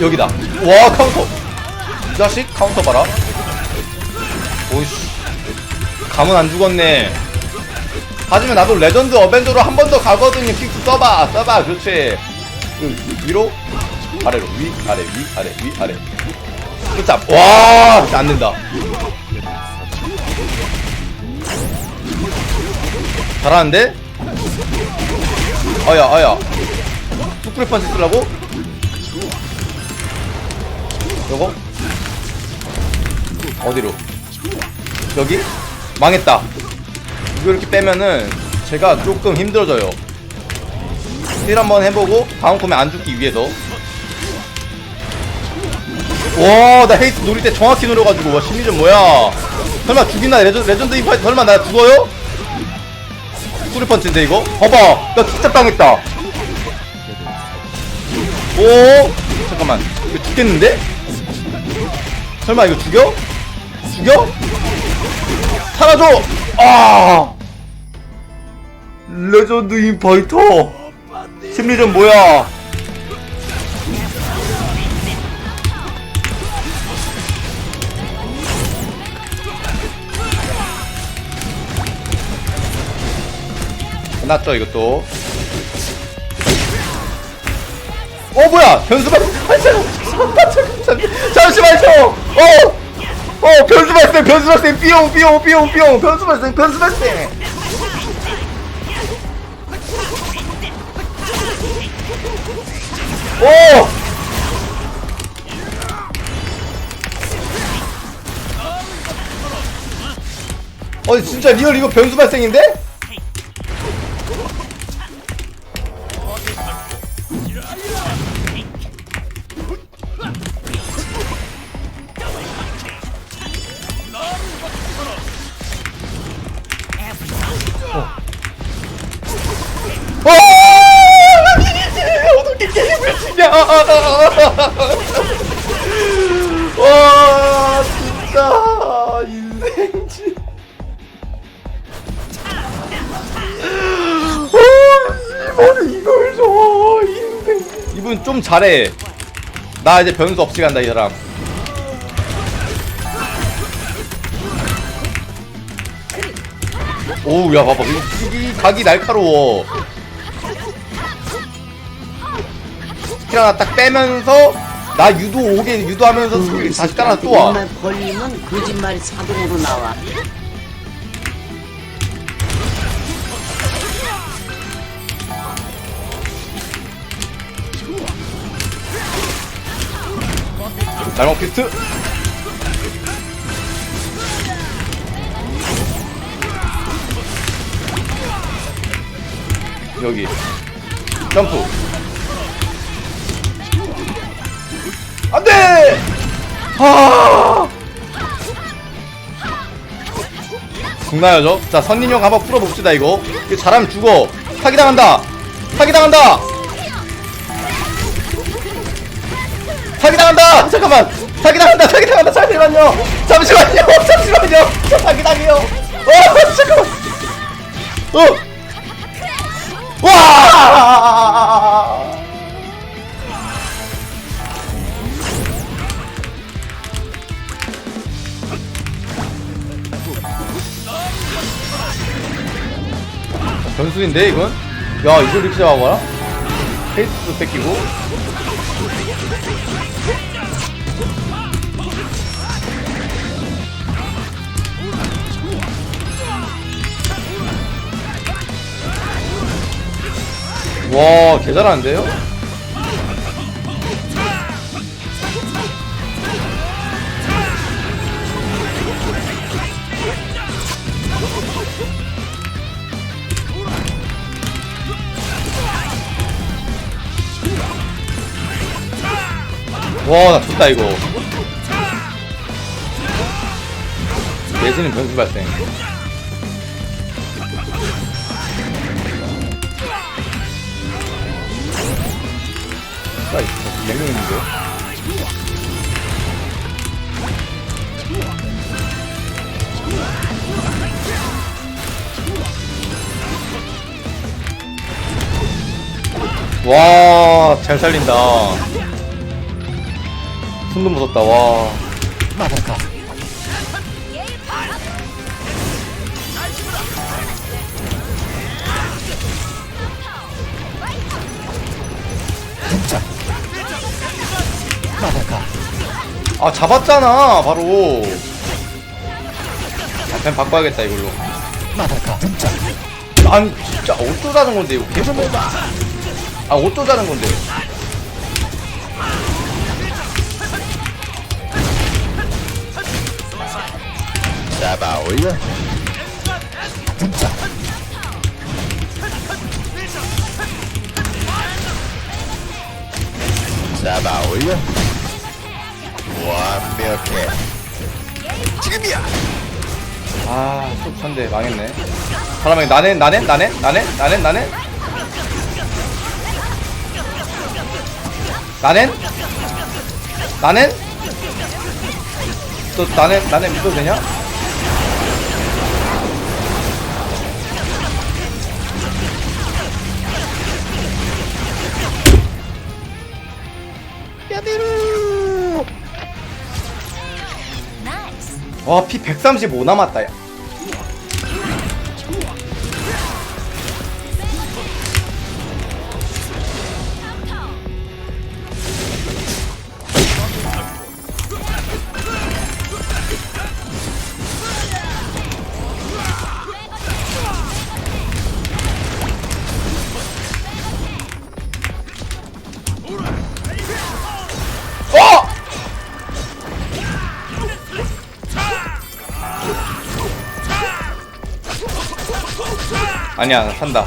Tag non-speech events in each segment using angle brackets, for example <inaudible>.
여기다. 와 카운터. 이 자식 카운터 봐라. 오이씨. 감은 안 죽었네. 하지만 나도 레전드 어벤져로 한 번 더 가거든요. 픽스 써봐, 써봐, 그렇지. 그 위로, 아래로, 위, 아래, 위, 아래, 위, 아래. 끝잡. 와, 진짜 안 된다. 잘하는데? 아야, 아야. 뚝불 펀치 쓰려고? 요거? 어디로? 여기? 망했다. 이거 이렇게 빼면은 제가 조금 힘들어져요. 힐 한번 해보고 다음 콤에 안 죽기 위해서. 와, 나 헤이트 노릴 때 정확히 노려가지고 와 심리전 뭐야? 설마 죽이나 레전, 레전드 인파이트 설마 나 죽어요? 소리펀치인데 이거? 봐봐, 나 진짜 당했다. 오, 잠깐만, 이거 죽겠는데? 설마 이거 죽여? 죽여? 사라져! 아! 레전드 인파이터! 심리전 뭐야? 끝났죠 이것도 어 뭐야 아니 잠깐 잠시만요 어! 어 변수 발생 변수 발생 삐용 삐용 삐용 삐용 변수 발생 변수 발생 오! 어 진짜 리얼 이거 변수 발생인데? <laughs> 와 진짜 인생지. 이번에 이걸 줘 인생. 이분 좀 잘해. 나 이제 변수 없이 간다 이 사람. 오우 야 봐봐 이, 이, 이 각이 날카로워 스킬 하나 딱 빼면서 나 유도 오게 유도하면서 스킬 다시 따라 또와 입만 벌리면 거짓말이 자동으로 나와. 잘못 피스트. 여기. 점프 안돼 아 죽나요 저? 자 선님형 한번 풀어봅시다 이거 이거 죽어 사기당한다 사기당한다 사기당한다! 잠깐만! 사기당한다! 사기당한다! 잠시만요! 잠시만요! 잠시만요! 사기당해요! 어! 잠깐만! 어! 와! 변수인데 이건? 야 이걸 이렇게 잡아봐라? 페이스도 뺏기고 와, 개 잘하는데요? 와, 나 좋다, 이거. 내지는 변수 발생. 아, 이거 몇 명인데? 와, 잘 살린다. 손도 무섭다 와. 마다카 등장 마다카 아 잡았잖아 바로. 아, 그냥 바꿔야겠다 이걸로. 마다카 등장 아니 진짜 어쩌자는 건데 이거 계속 아 어쩌자는 건데 잡아 올려. 등장 잡아 올려. 완벽해. 지금이야. 아 속찬데 망했네. 사람이 나네 나네 나네 나네 나네 나네. 나넨 나넨 또 나넨 나넨 믿어도 되냐? 와피 135 남았다 야. 아니야 산다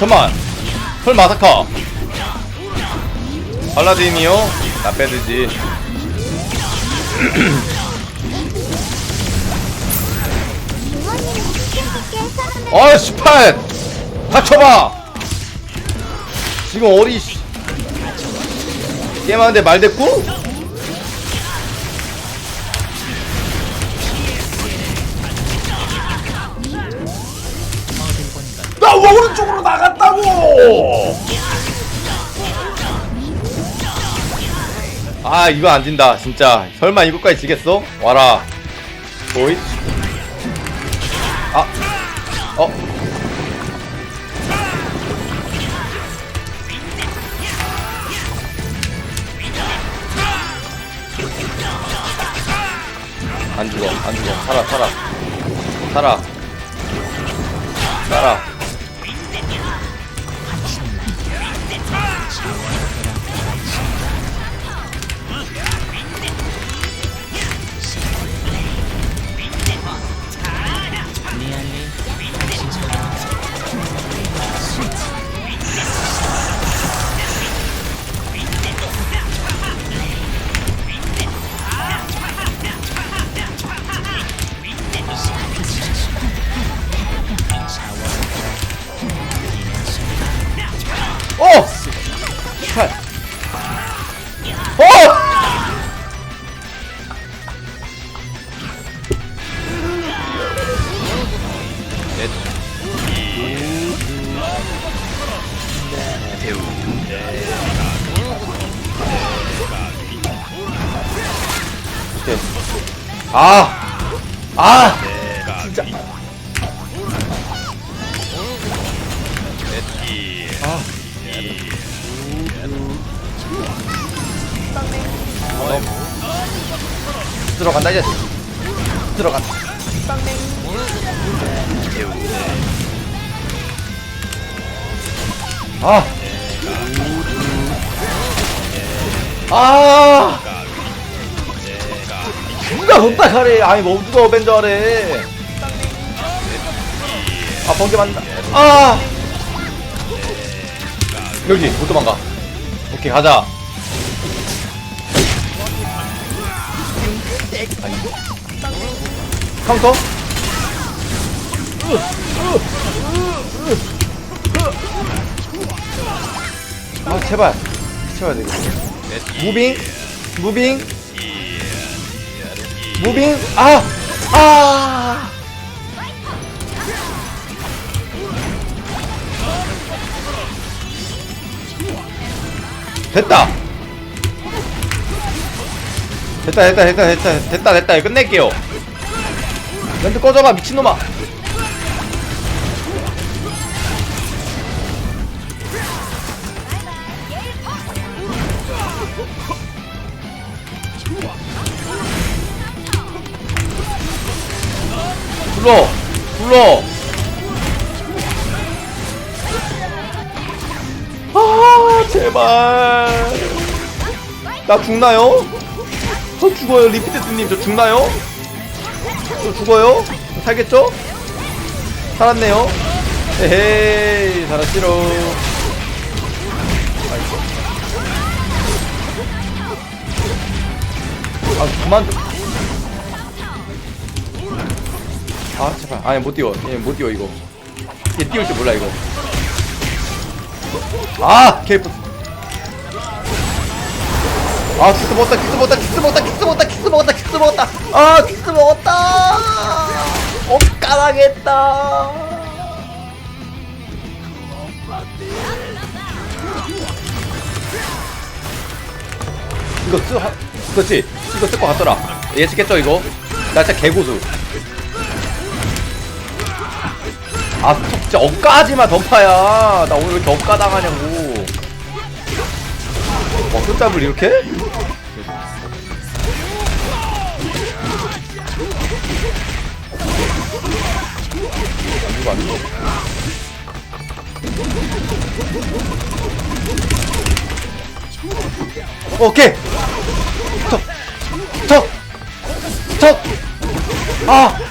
잠만 헐 마사카 발라딘이요? 나 빼드지 어이 18 닥쳐봐 지금 어리 씨. 게임하는데 말대꾸? 나 오른쪽으로 나갔다고! 아 이거 안 진다 진짜. 설마 이거까지 지겠어? 와라. 보이. 아 어? 안 죽어 안 죽어. 살아 살아. 살아. 살아 아! 아! 진짜. 아. 어. 들어간다 이제 들어간다 아. 아. 누가 높다 카레 아니 뭐 누가 어벤져 하래 아 번개 맞는다. 아! 여기 못 도망가. 오케이 가자. 카운터? 아 제발. 돼 이거. 무빙? 무빙 무빙? 아! 아! 됐다. 됐다 됐다 됐다 됐다 됐다 됐다. 끝낼게요. 렌트 꺼져봐 미친놈아 불러 불러 아 제발 나 죽나요? 저 죽어요 리피테스님 저 죽나요? 저 죽어요? 살겠죠? 살았네요 에헤이 살았지로 아이고. 아 그만 아 제발 아니 못 띄워. 얘못 띄워 이거. 얘 띄울 줄 몰라 이거. 아 케이프 아 키스 먹었다 키스 먹었다 키스 먹었다 키스 먹었다 키스 먹었다 키스 먹었다. 아 키스 먹었다. 엇가당했다. 이거 쓰 하, 그렇지. 이거 쓸 것 같더라. 예측했죠 이거? 나 진짜 개고수 아 진짜 엇가지마 던파야. 나 오늘 왜 이렇게 엇가당하냐고. 어 끝잡을 이렇게? 안 죽어 오케이. 턱턱턱아